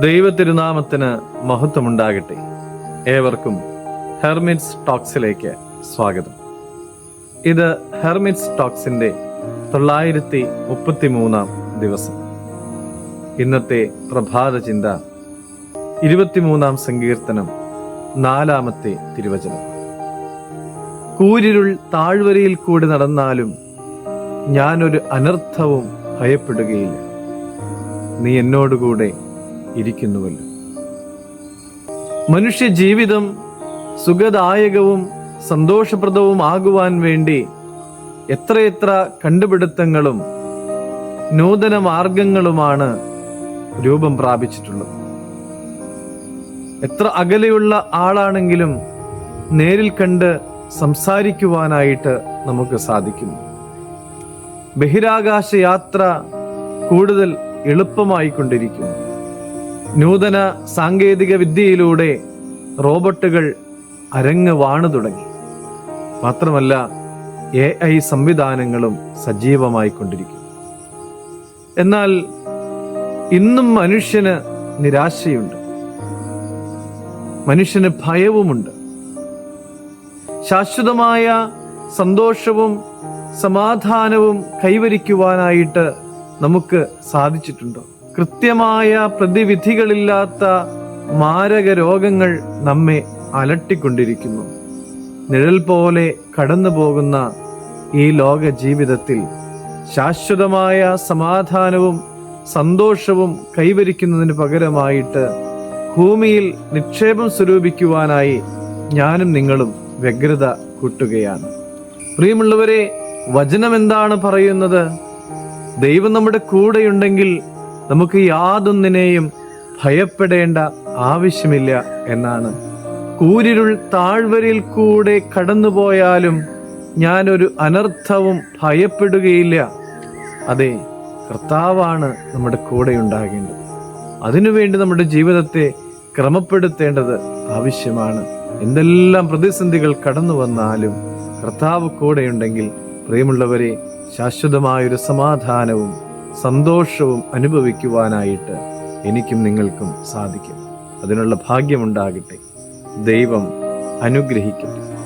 ദൈവത്തിരുനാമത്തിന് മഹത്വമുണ്ടാകട്ടെ. ഏവർക്കും ഹെർമിറ്റ്സ് ടോക്സിലേക്ക് സ്വാഗതം. ഇത് ഹെർമിറ്റ്സ് ടോക്സിന്റെ തൊള്ളായിരത്തി മുപ്പത്തി മൂന്നാം ദിവസം. ഇന്നത്തെ പ്രഭാത ചിന്ത ഇരുപത്തിമൂന്നാം സങ്കീർത്തനം നാലാമത്തെ തിരുവചനം. കൂരിരുൾ താഴ്വരയിൽ കൂടി നടന്നാലും ഞാനൊരു അനർത്ഥവും ഭയപ്പെടുകയില്ല. നീ എന്നോടുകൂടെ ഇരിക്കുന്നുവല്ലോ. മനുഷ്യ ജീവിതം സുഖദായകവും സന്തോഷപ്രദവും ആകുവാൻ വേണ്ടി എത്രയെത്ര കണ്ടുപിടുത്തങ്ങളും നൂതന മാർഗങ്ങളുമാണ് രൂപം പ്രാപിച്ചിട്ടുള്ളത്. എത്ര അകലെയുള്ള ആളാണെങ്കിലും നേരിൽ കണ്ട് സംസാരിക്കുവാനായിട്ട് നമുക്ക് സാധിക്കുന്നു ബഹിരാകാശ യാത്ര കൂടുതൽ എളുപ്പമായിക്കൊണ്ടിരിക്കുന്നു നൂതന സാങ്കേതിക വിദ്യയിലൂടെ റോബോട്ടുകൾ അരങ്ങ് വാണു തുടങ്ങി. മാത്രമല്ല എ ഐ സംവിധാനങ്ങളും സജീവമായിക്കൊണ്ടിരിക്കുന്നു എന്നാൽ ഇന്നും മനുഷ്യന് നിരാശയുണ്ട്. മനുഷ്യന് ഭയവുമുണ്ട്. ശാശ്വതമായ സന്തോഷവും സമാധാനവും കൈവരിക്കുവാനായിട്ട് നമുക്ക് സാധിച്ചിട്ടുണ്ടോ? കൃത്യമായ പ്രതിവിധികളില്ലാത്ത മാരക രോഗങ്ങൾ നമ്മെ അലട്ടിക്കൊണ്ടിരിക്കുന്നു. നിഴൽ പോലെ കടന്നു പോകുന്ന ഈ ലോക ജീവിതത്തിൽ ശാശ്വതമായ സമാധാനവും സന്തോഷവും കൈവരിക്കുന്നതിന് പകരമായിട്ട് ഭൂമിയിൽ നിക്ഷേപം സ്വരൂപിക്കുവാനായി ഞാനും നിങ്ങളും വ്യഗ്രത കൂട്ടുകയാണ്. പ്രിയമുള്ളവരെ വചനം എന്താണ് പറയുന്നത്? ദൈവം നമ്മുടെ കൂടെയുണ്ടെങ്കിൽ നമുക്ക് യാതൊന്നിനെയും ഭയപ്പെടേണ്ട ആവശ്യമില്ല എന്നാണ്. കൂരിരുൾ താഴ്വരയിൽ കൂടെ കടന്നുപോയാലും ഞാനൊരു അനർത്ഥവും ഭയപ്പെടുകയില്ല. അതെ കർത്താവാണ് നമ്മുടെ കൂടെ ഉണ്ടാകേണ്ടത്. അതിനുവേണ്ടി നമ്മുടെ ജീവിതത്തെ ക്രമപ്പെടുത്തേണ്ടത് ആവശ്യമാണ്. എന്തെല്ലാം പ്രതിസന്ധികൾ കടന്നു വന്നാലും കർത്താവ് കൂടെയുണ്ടെങ്കിൽ പ്രിയമുള്ളവരെ ശാശ്വതമായൊരു സമാധാനവും സന്തോഷവും അനുഭവിക്കുവാനായിട്ട് എനിക്കും നിങ്ങൾക്കും സാധിക്കും. അതിനുള്ള ഭാഗ്യമുണ്ടാകട്ടെ. ദൈവം അനുഗ്രഹിക്കട്ടെ.